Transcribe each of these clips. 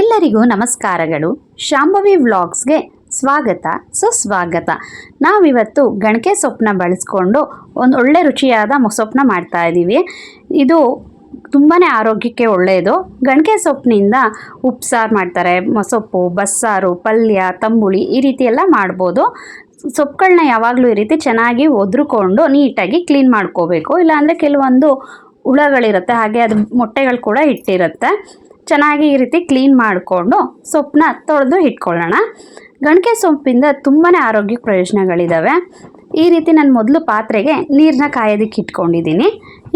ಎಲ್ಲರಿಗೂ ನಮಸ್ಕಾರಗಳು. ಶಾಂಭವಿ ವ್ಲಾಗ್ಸ್ಗೆ ಸ್ವಾಗತ, ಸುಸ್ವಾಗತ. ನಾವಿವತ್ತು ಗಣಕೆ ಸೊಪ್ಪನ್ನ ಬಳಸ್ಕೊಂಡು ಒಂದು ಒಳ್ಳೆ ರುಚಿಯಾದ ಮೊಸೊಪ್ಪನ್ನ ಮಾಡ್ತಾ ಇದ್ದೀವಿ ಇದು ತುಂಬಾ ಆರೋಗ್ಯಕ್ಕೆ ಒಳ್ಳೆಯದು ಗಣಕೆ ಸೊಪ್ಪಿನಿಂದ ಉಪ್ಸಾರು ಮಾಡ್ತಾರೆ. ಮೊಸೊಪ್ಪು ಬಸ್ಸಾರು, ಪಲ್ಯ, ತಂಬುಳಿ ಈ ರೀತಿ ಎಲ್ಲ ಮಾಡ್ಬೋದು. ಸೊಪ್ಪುಗಳನ್ನ ಯಾವಾಗಲೂ ಈ ರೀತಿ ಚೆನ್ನಾಗಿ ಒದ್ರುಕೊಂಡು ನೀಟಾಗಿ ಕ್ಲೀನ್ ಮಾಡ್ಕೋಬೇಕು. ಇಲ್ಲಾಂದರೆ ಕೆಲವೊಂದು ಹುಳಗಳಿರುತ್ತೆ, ಹಾಗೆ ಅದು ಮೊಟ್ಟೆಗಳು ಕೂಡ ಇಟ್ಟಿರುತ್ತೆ ಚೆನ್ನಾಗಿ ಈ ರೀತಿ ಕ್ಲೀನ್ ಮಾಡಿಕೊಂಡು ಸೊಪ್ಪನ್ನ ತೊಳೆದು ಇಟ್ಕೊಳ್ಳೋಣ. ಗಣಕೆ ಸೊಪ್ಪಿಂದ ತುಂಬಾ ಆರೋಗ್ಯ ಪ್ರಯೋಜನಗಳಿದ್ದಾವೆ ಈ ರೀತಿ ನಾನು ಮೊದಲು ಪಾತ್ರೆಗೆ ನೀರನ್ನ ಕಾಯೋದಕ್ಕೆ ಇಟ್ಕೊಂಡಿದ್ದೀನಿ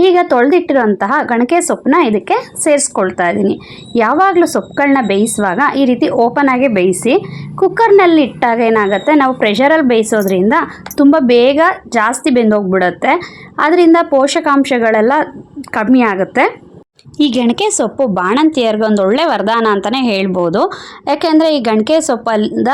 ಈಗ ತೊಳೆದಿಟ್ಟಿರುವಂತಹ ಗಣಕೆ ಸೊಪ್ಪನ್ನ ಇದಕ್ಕೆ ಸೇರಿಸ್ಕೊಳ್ತಾ ಇದ್ದೀನಿ ಯಾವಾಗಲೂ ಸೊಪ್ಪುಗಳನ್ನ ಬೇಯಿಸುವಾಗ ಈ ರೀತಿ ಓಪನ್ ಆಗಿ ಬೇಯಿಸಿ, ಕುಕ್ಕರ್ನಲ್ಲಿ ಇಟ್ಟಾಗ ಏನಾಗುತ್ತೆ, ನಾವು ಪ್ರೆಷರಲ್ಲಿ ಬೇಯಿಸೋದ್ರಿಂದ ತುಂಬ ಬೇಗ ಜಾಸ್ತಿ ಬೆಂದೋಗ್ಬಿಡುತ್ತೆ. ಅದರಿಂದ ಪೋಷಕಾಂಶಗಳೆಲ್ಲ ಕಮ್ಮಿ ಆಗುತ್ತೆ. ಈ ಗಣಕೆ ಸೊಪ್ಪು ಬಾಣಂತಿಯರಿಗೆ ಒಂದು ಒಳ್ಳೆ ವರದಾನ ಅಂತಲೇ ಹೇಳ್ಬೋದು. ಯಾಕೆಂದರೆ ಈ ಗಣಕೆ ಸೊಪ್ಪಲ್ಲಿಂದ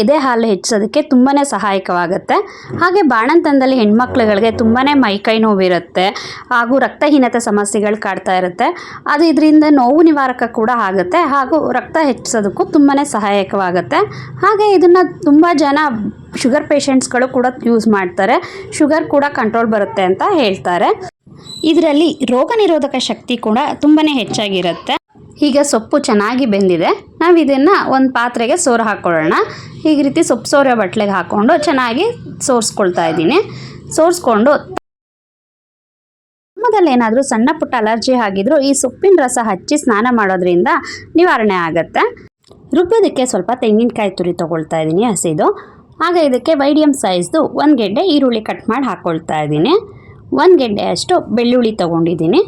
ಎದೆ ಹಾಲು ಹೆಚ್ಚೋದಕ್ಕೆ ತುಂಬಾ ಸಹಾಯಕವಾಗುತ್ತೆ. ಹಾಗೆ ಬಾಣಂತನದಲ್ಲಿ ಹೆಣ್ಮಕ್ಳುಗಳಿಗೆ ತುಂಬಾ ಮೈಕೈ ನೋವಿರುತ್ತೆ, ಹಾಗೂ ರಕ್ತಹೀನತೆ ಸಮಸ್ಯೆಗಳು ಕಾಡ್ತಾ ಇರುತ್ತೆ. ಅದು ಇದರಿಂದ ನೋವು ನಿವಾರಕ ಕೂಡ ಆಗುತ್ತೆ, ಹಾಗೂ ರಕ್ತ ಹೆಚ್ಚಿಸೋದಕ್ಕೂ ತುಂಬಾ ಸಹಾಯಕವಾಗುತ್ತೆ. ಹಾಗೆ ಇದನ್ನು ತುಂಬ ಜನ ಶುಗರ್ ಪೇಷಂಟ್ಸ್ಗಳು ಕೂಡ ಯೂಸ್ ಮಾಡ್ತಾರೆ. ಶುಗರ್ ಕೂಡ ಕಂಟ್ರೋಲ್ ಬರುತ್ತೆ ಅಂತ ಹೇಳ್ತಾರೆ. ಇದರಲ್ಲಿ ರೋಗ ನಿರೋಧಕ ಶಕ್ತಿ ಕೂಡ ತುಂಬಾ ಹೆಚ್ಚಾಗಿರುತ್ತೆ. ಈಗ ಸೊಪ್ಪು ಚೆನ್ನಾಗಿ ಬೆಂದಿದೆ. ನಾವು ಇದನ್ನು ಒಂದು ಪಾತ್ರೆಗೆ ಸೋರು ಹಾಕ್ಕೊಳ್ಳೋಣ ಈ ರೀತಿ ಸೊಪ್ಪು ಸೋರೆ ಬಟ್ಲೆಗೆ ಹಾಕ್ಕೊಂಡು ಚೆನ್ನಾಗಿ ಸೋರಿಸ್ಕೊಳ್ತಾ ಇದ್ದೀನಿ. ಸೋರಿಸ್ಕೊಂಡು ಚರ್ಮದಲ್ಲಿ ಏನಾದರೂ ಸಣ್ಣ ಪುಟ್ಟ ಅಲರ್ಜಿ ಆಗಿದ್ರು ಈ ಸೊಪ್ಪಿನ ರಸ ಹಚ್ಚಿ ಸ್ನಾನ ಮಾಡೋದ್ರಿಂದ ನಿವಾರಣೆ ಆಗುತ್ತೆ. ರುಬ್ಬೋದಕ್ಕೆ ಸ್ವಲ್ಪ ತೆಂಗಿನಕಾಯಿ ತುರಿ ತೊಗೊಳ್ತಾ ಇದ್ದೀನಿ ಹಸಿದು. ಆಗ ಇದಕ್ಕೆ ಮೀಡಿಯಮ್ ಸೈಜ್ದು ಒಂದು ಗೆಡ್ಡೆ ಈರುಳ್ಳಿ ಕಟ್ ಮಾಡಿ ಹಾಕ್ಕೊಳ್ತಾ ಇದ್ದೀನಿ. ಒಂದು ಗೆಡ್ಡೆ ಅಷ್ಟು ಬೆಳ್ಳುಳ್ಳಿ ತೊಗೊಂಡಿದ್ದೀನಿ.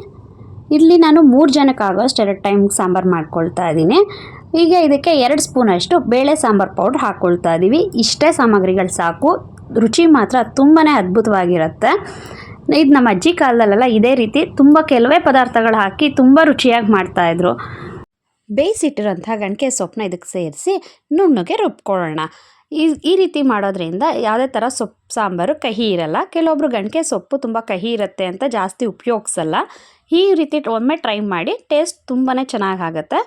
ಇಲ್ಲಿ ನಾನು ಮೂರು ಜನಕ್ಕಾಗೋಷ್ಟು ಎರಡು ಟೈಮ್ ಸಾಂಬಾರು ಮಾಡ್ಕೊಳ್ತಾ ಇದ್ದೀನಿ. ಈಗ ಇದಕ್ಕೆ ಎರಡು ಸ್ಪೂನಷ್ಟು ಬೇಳೆ ಸಾಂಬಾರು ಪೌಡ್ರ್ ಹಾಕ್ಕೊಳ್ತಾ ಇದ್ದೀವಿ ಇಷ್ಟೇ ಸಾಮಗ್ರಿಗಳು ಸಾಕು. ರುಚಿ ಮಾತ್ರ ತುಂಬಾ ಅದ್ಭುತವಾಗಿರುತ್ತೆ. ಇದು ನಮ್ಮ ಅಜ್ಜಿ ಕಾಲದಲ್ಲೆಲ್ಲ ಇದೇ ರೀತಿ ತುಂಬ ಕೆಲವೇ ಪದಾರ್ಥಗಳು ಹಾಕಿ ತುಂಬ ರುಚಿಯಾಗಿ ಮಾಡ್ತಾಯಿದ್ರು ಬೇಯಿಸಿಟ್ಟಿರೋಂಥ ಗಣಕೆ ಸೊಪ್ಪನ್ನ ಇದಕ್ಕೆ ಸೇರಿಸಿ ನುಣ್ಣಗೆ ರುಬ್ಕೊಳ್ಳೋಣ. ಈ ಈ ರೀತಿ ಮಾಡೋದ್ರಿಂದ ಯಾವುದೇ ಥರ ಸೊಪ್ಪು, ಸಾಂಬಾರು ಕಹಿ ಇರಲ್ಲ. ಕೆಲವೊಬ್ರು ಗಂಟೆ ಸೊಪ್ಪು ತುಂಬ ಕಹಿ ಇರುತ್ತೆ ಅಂತ ಜಾಸ್ತಿ ಉಪಯೋಗಿಸಲ್ಲ. ಈ ರೀತಿ ಒಮ್ಮೆ ಟ್ರೈ ಮಾಡಿ, ಟೇಸ್ಟ್ ತುಂಬಾ ಚೆನ್ನಾಗಾಗತ್ತೆ.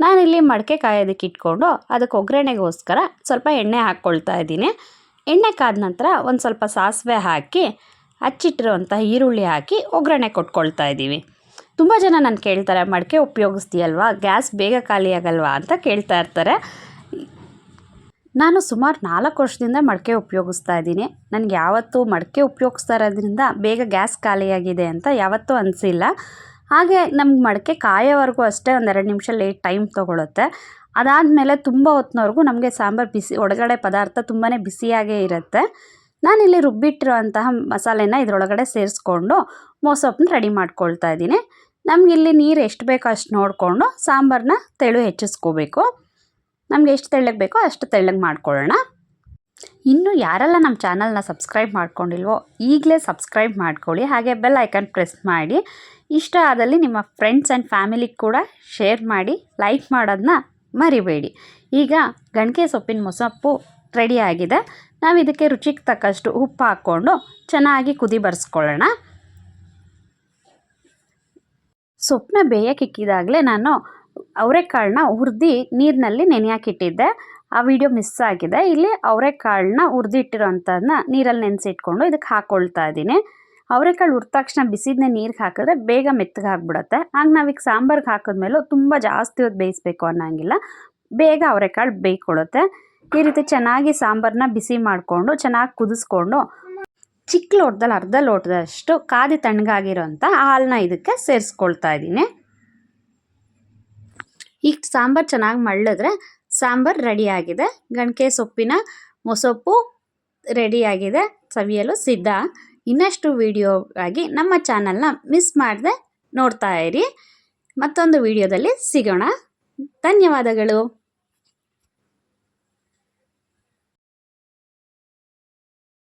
ನಾನಿಲ್ಲಿ ಮಡಕೆ ಕಾಯೋದಕ್ಕೆ ಇಟ್ಕೊಂಡು, ಅದಕ್ಕೆ ಒಗ್ಗರಣೆಗೋಸ್ಕರ ಸ್ವಲ್ಪ ಎಣ್ಣೆ ಹಾಕ್ಕೊಳ್ತಾ ಇದ್ದೀನಿ. ಎಣ್ಣೆ ಕಾದ ನಂತರ ಒಂದು ಸ್ವಲ್ಪ ಸಾಸಿವೆ ಹಾಕಿ, ಹಚ್ಚಿಟ್ಟಿರುವಂಥ ಈರುಳ್ಳಿ ಹಾಕಿ ಒಗ್ಗರಣೆ ಕೊಟ್ಕೊಳ್ತಾ ಇದ್ದೀವಿ. ತುಂಬ ಜನ ನಾನು ಕೇಳ್ತಾರೆ, ಮಡಕೆ ಉಪಯೋಗಿಸ್ತೀಯಲ್ವಾ? ಗ್ಯಾಸ್ ಬೇಗ ಖಾಲಿ ಆಗಲ್ವಾ ಅಂತ ಕೇಳ್ತಾ ಇರ್ತಾರೆ. ನಾನು ಸುಮಾರು ನಾಲ್ಕು ವರ್ಷದಿಂದ ಮಡಕೆ ಉಪಯೋಗಿಸ್ತಾ ಇದ್ದೀನಿ. ನನಗೆ ಯಾವತ್ತೂ ಮಡಕೆ ಉಪಯೋಗಿಸ್ತಾ ಇರೋದ್ರಿಂದ ಬೇಗ ಗ್ಯಾಸ್ ಖಾಲಿಯಾಗಿದೆ ಅಂತ ಯಾವತ್ತೂ ಅನಿಸಿಲ್ಲ. ಹಾಗೆ ನಮ್ಗೆ ಮಡಕೆ ಕಾಯೋವರೆಗೂ ಅಷ್ಟೇ ಒಂದೆರಡು ನಿಮಿಷ ಲೇಟ್ ಟೈಮ್ ತೊಗೊಳುತ್ತೆ. ಅದಾದಮೇಲೆ ತುಂಬ ಹೊತ್ತಿನವರೆಗೂ ನಮಗೆ ಸಾಂಬಾರು ಬಿಸಿ, ಒಳಗಡೆ ಪದಾರ್ಥ ತುಂಬಾ ಬಿಸಿಯಾಗೇ ಇರುತ್ತೆ. ನಾನಿಲ್ಲಿ ರುಬ್ಬಿಟ್ಟಿರೋಂತಹ ಮಸಾಲೆನ ಇದರೊಳಗಡೆ ಸೇರಿಸ್ಕೊಂಡು ಮೋಸೊಪ್ಪನ್ನ ರೆಡಿ ಮಾಡ್ಕೊಳ್ತಾ ಇದ್ದೀನಿ. ನಮಗಿಲ್ಲಿ ನೀರು ಎಷ್ಟು ಬೇಕೋ ಅಷ್ಟು ನೋಡಿಕೊಂಡು ಸಾಂಬಾರನ್ನ ತೆಳು ಹೆಚ್ಚಿಸ್ಕೋಬೇಕು. ನಮ್ಗೆ ಎಷ್ಟು ತೆಳ್ಳಗೆ ಬೇಕೋ ಅಷ್ಟು ತೆಳ್ಳಗೆ ಮಾಡ್ಕೊಳ್ಳೋಣ. ಇನ್ನು ಯಾರೆಲ್ಲ ನಮ್ಮ ಚಾನಲ್ನ ಸಬ್ಸ್ಕ್ರೈಬ್ ಮಾಡ್ಕೊಂಡಿಲ್ವೋ ಈಗಲೇ ಸಬ್ಸ್ಕ್ರೈಬ್ ಮಾಡ್ಕೊಳ್ಳಿ. ಹಾಗೆ ಬೆಲ್ ಐಕನ್ ಪ್ರೆಸ್ ಮಾಡಿ. ಇಷ್ಟ ಆದಲ್ಲಿ ನಿಮ್ಮ ಫ್ರೆಂಡ್ಸ್ ಆ್ಯಂಡ್ ಫ್ಯಾಮಿಲಿಗೆ ಕೂಡ ಶೇರ್ ಮಾಡಿ ಲೈಕ್ ಮಾಡೋದನ್ನ ಮರಿಬೇಡಿ. ಈಗ ಗಣಕೆ ಸೊಪ್ಪಿನ ಮೊಸಪ್ಪು ಆಗಿದೆ. ನಾವು ಇದಕ್ಕೆ ರುಚಿಗೆ ತಕ್ಕಷ್ಟು ಉಪ್ಪು ಹಾಕ್ಕೊಂಡು ಚೆನ್ನಾಗಿ ಕುದಿ ಬರೆಸ್ಕೊಳ್ಳೋಣ. ಸೊಪ್ಪನ್ನ ಬೇಯಕ್ಕಿಕ್ಕಿದಾಗಲೇ ನಾನು ಅವರೆಕಾಳನ್ನ ಹುರಿದು ನೀರಿನಲ್ಲಿ ನೆನೆಯಾಕಿಟ್ಟಿದ್ದೆ. ಆ ವಿಡಿಯೋ ಮಿಸ್ ಆಗಿದೆ. ಇಲ್ಲಿ ಅವರೆಕಾಳನ್ನ ಹುರಿದಿಟ್ಟಿರೋಂಥದ್ದನ್ನ ನೀರಲ್ಲಿ ನೆನೆಸಿಟ್ಕೊಂಡು ಇದಕ್ಕೆ ಹಾಕ್ಕೊಳ್ತಾ ಇದ್ದೀನಿ. ಅವರೆಕಾಳು ಹುರಿದ ತಕ್ಷಣ ಬಿಸಿದನ್ನೇ ನೀರಿಗೆ ಹಾಕಿದ್ರೆ ಬೇಗ ಮೆತ್ತಗೆ ಆಗಿಬಿಡುತ್ತೆ. ಆಗ ನಾವೀಗ ಸಾಂಬಾರ್ಗೆ ಹಾಕಿದ್ಮೇಲೂ ತುಂಬ ಜಾಸ್ತಿ ಹೊತ್ತು ಬೇಯಿಸ್ಬೇಕು ಅನ್ನೋಂಗಿಲ್ಲ. ಬೇಗ ಅವರೆಕಾಳು ಬೇಯ್ಕೊಳ್ಳುತ್ತೆ. ಈ ರೀತಿ ಚೆನ್ನಾಗಿ ಸಾಂಬಾರನ್ನ ಬಿಸಿ ಮಾಡಿಕೊಂಡು, ಚೆನ್ನಾಗಿ ಕುದಿಸ್ಕೊಂಡು ಚಿಕ್ಕ ಲೋಟದಲ್ಲಿ ಅರ್ಧ ಲೋಟದಷ್ಟು ಕಾದಿ ತಣ್ಣಗಾಗಿರೋಂಥ ಹಾಲನ್ನ ಇದಕ್ಕೆ ಸೇರಿಸ್ಕೊಳ್ತಾ ಇದ್ದೀನಿ. ಈಗ ಸಾಂಬಾರು ಚೆನ್ನಾಗಿ ಮಳ್ಳಿದ್ರೆ ಸಾಂಬಾರು ರೆಡಿಯಾಗಿದೆ ಗಣಕೆ ಸೊಪ್ಪಿನ ಮೊಸೊಪ್ಪು ರೆಡಿಯಾಗಿದೆ ಸವಿಯಲು ಸಿದ್ಧ. ಇನ್ನಷ್ಟು ವಿಡಿಯೋ ಆಗಿ ನಮ್ಮ ಚಾನಲ್ನ ಮಿಸ್ ಮಾಡದೆ ನೋಡ್ತಾ ಇರಿ. ಮತ್ತೊಂದು ವಿಡಿಯೋದಲ್ಲಿ ಸಿಗೋಣ. ಧನ್ಯವಾದಗಳು.